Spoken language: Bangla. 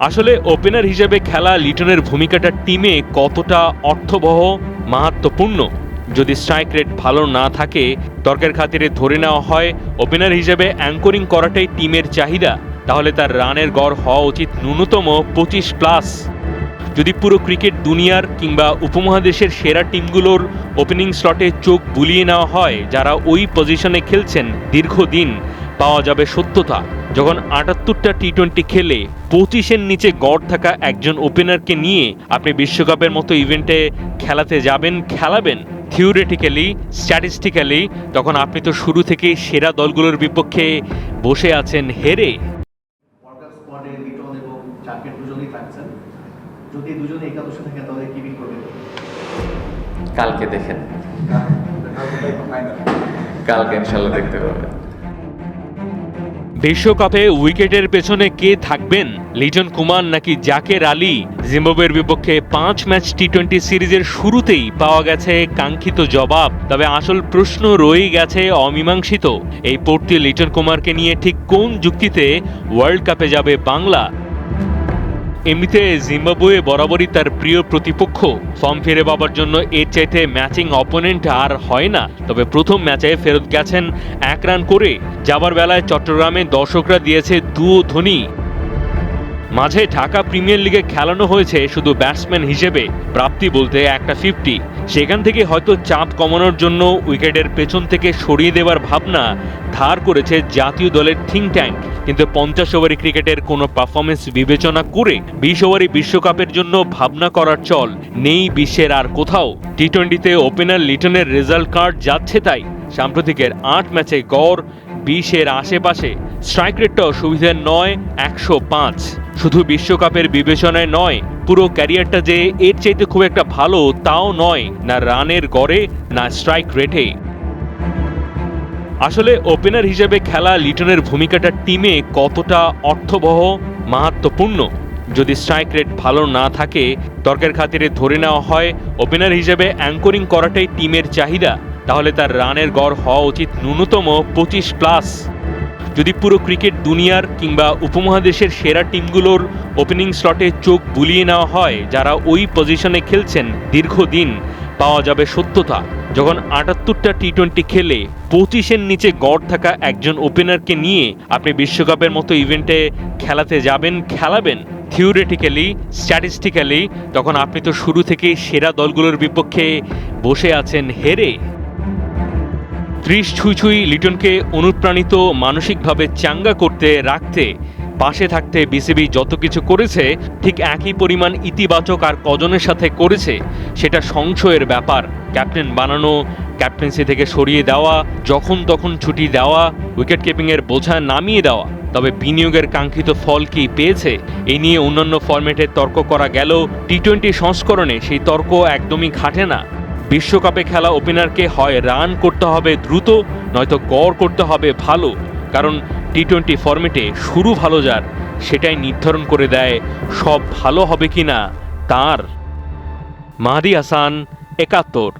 আসলে ওপেনার হিসেবে খেলা লিটনের ভূমিকাটা টিমে কতটা অর্থবহ, মাহাত্মপূর্ণ? যদি স্ট্রাইক রেট ভালো না থাকে, তর্কের খাতিরে ধরে নেওয়া হয় ওপেনার হিসেবে অ্যাঙ্করিং করাটাই টিমের চাহিদা। তাহলে তার রানের গড় হওয়া উচিত ন্যূনতম পঁচিশ প্লাস যদি পুরো ক্রিকেট দুনিয়ার কিংবা উপমহাদেশের সেরা টিমগুলোর ওপেনিং স্লটে চোখ বুলিয়ে নেওয়া হয়, যারা ওই পজিশনে খেলছেন দীর্ঘদিন পাওয়া যাবে সত্যতা। যখন আটাত্তরটা টি টোয়েন্টি খেলে পঁচিশের নিচে গড় থাকা একজন ওপেনারকে নিয়ে আপনি বিশ্বকাপের মতো ইভেন্টে খেলাতে যাবেন খেলাবেন থিওরিটিক্যালি স্ট্যাটিস্টিক্যালি তখন আপনি তো শুরু থেকেই সেরা দলগুলোর বিপক্ষে বসে আছেন হেরে। যদি দুজনে একাদশে থাকেন তাহলে কি করবেন? কালকে দেখেন। কালকে ইনশাল্লাহ দেখতে পাবেন। বিশ্বকাপে উইকেটের পেছনে কে থাকবেন? লিজন কুমার নাকি জাকের আলী? জিম্বাবুয়ের বিপক্ষে পাঁচ ম্যাচ টি টোয়েন্টি সিরিজের শুরুতেই পাওয়া গেছে কাঙ্ক্ষিত জবাব। তবে আসল প্রশ্ন রয়ে গেছে অমীমাংসিত। এই পড়তি লিটন কুমারকে নিয়ে ঠিক কোন যুক্তিতে ওয়ার্ল্ড কাপে যাবে বাংলা? এমনিতে জিম্বাবুয়ে বরাবরই তার প্রিয় প্রতিপক্ষ। ফর্ম ফিরে পাবার জন্য এর চাইতে ম্যাচিং অপোনেন্ট আর হয় না। তবে প্রথম ম্যাচে ফেরত গেছেন এক রান করে। যাবার বেলায় চট্টগ্রামে দর্শকরা দিয়েছে দুও ধ্বনি মাঝে ঢাকা প্রিমিয়ার লিগে খেলানো হয়েছে শুধু ব্যাটসম্যান হিসেবে, প্রাপ্তি বলতে একটা ফিফটি সেখান থেকে হয়তো চাপ কমানোর জন্য উইকেটের পেছন থেকে সরিয়ে দেওয়ার ভাবনা ধার করেছে জাতীয় দলের থিঙ্ক ট্যাঙ্ক কিন্তু পঞ্চাশ ওভারি ক্রিকেটের কোনো পারফরমেন্স বিবেচনা করে বিশ ওভারি বিশ্বকাপের জন্য ভাবনা করার চল নেই বিশ্বের আর কোথাও। টি টোয়েন্টিতে ওপেনার লিটনের রেজাল্ট কার্ড যাচ্ছে তাই। সাম্প্রতিকের আট ম্যাচে গড় বিশের আশেপাশে স্ট্রাইক রেটটাও সুবিধার নয়, একশো পাঁচ। শুধু বিশ্বকাপের বিবেচনায় নয়, পুরো ক্যারিয়ারটা যে এর চাইতে খুব একটা ভালো তাও নয়, না রানের গড়ে, না স্ট্রাইক রেটে আসলে ওপেনার হিসেবে খেলা লিটনের ভূমিকাটা টিমে কতটা অর্থবহ মাহাত্মপূর্ণ যদি স্ট্রাইক রেট ভালো না থাকে, তর্কের খাতিরে ধরে নেওয়া হয় ওপেনার হিসেবে অ্যাঙ্করিং করাটাই টিমের চাহিদা। তাহলে তার রানের গড় হওয়া উচিত ন্যূনতম পঁচিশ প্লাস। যদি পুরো ক্রিকেট দুনিয়ার কিংবা উপমহাদেশের সেরা টিমগুলোর ওপেনিং স্লটে চোখ বুলিয়ে নেওয়া হয়, যারা ওই পজিশনে খেলছেন, দীর্ঘদিন পাওয়া যাবে সত্যতা। যখন আটাত্তরটা টি টোয়েন্টি খেলে পঁচিশের নিচে গড় থাকা একজন ওপেনারকে নিয়ে আপনি বিশ্বকাপের মতো ইভেন্টে খেলাতে যাবেন, খেলাবেন। থিওরিটিক্যালি স্ট্যাটিস্টিক্যালি তখন আপনি তো শুরু থেকেই সেরা দলগুলোর বিপক্ষে বসে আছেন হেরে। ত্রিশ ছুঁই লিটনকে অনুপ্রাণিত মানসিকভাবে চাঙ্গা করতে, রাখতে, পাশে থাকতে বিসিবি যত কিছু করেছে, ঠিক একই পরিমাণ ইতিবাচক আর কজনের সাথে করেছে, সেটা সংশয়ের ব্যাপার। ক্যাপ্টেন বানানো, ক্যাপ্টেন্সি থেকে সরিয়ে দেওয়া, যখন তখন ছুটি দেওয়া, উইকেট কিপিংয়ের বোঝা নামিয়ে দেওয়া। তবে বিনিয়োগের কাঙ্ক্ষিত ফল কি পেয়েছে এই নিয়ে অন্যান্য ফরম্যাটে তর্ক করা গেল টি টোয়েন্টি সংস্করণে সেই তর্ক একদমই খাটে না। বিশ্বকাপে খেলা ওপেনারকে হয় রান করতে হবে দ্রুত, নয়তো গড় করতে হবে ভালো। কারণ টি টোয়েন্টি ফর্মেটে শুরু ভালো যার, সেটাই নির্ধারণ করে দেয় সব ভালো হবে কি না তাঁর। মাহাদি হাসান, একাত্তর।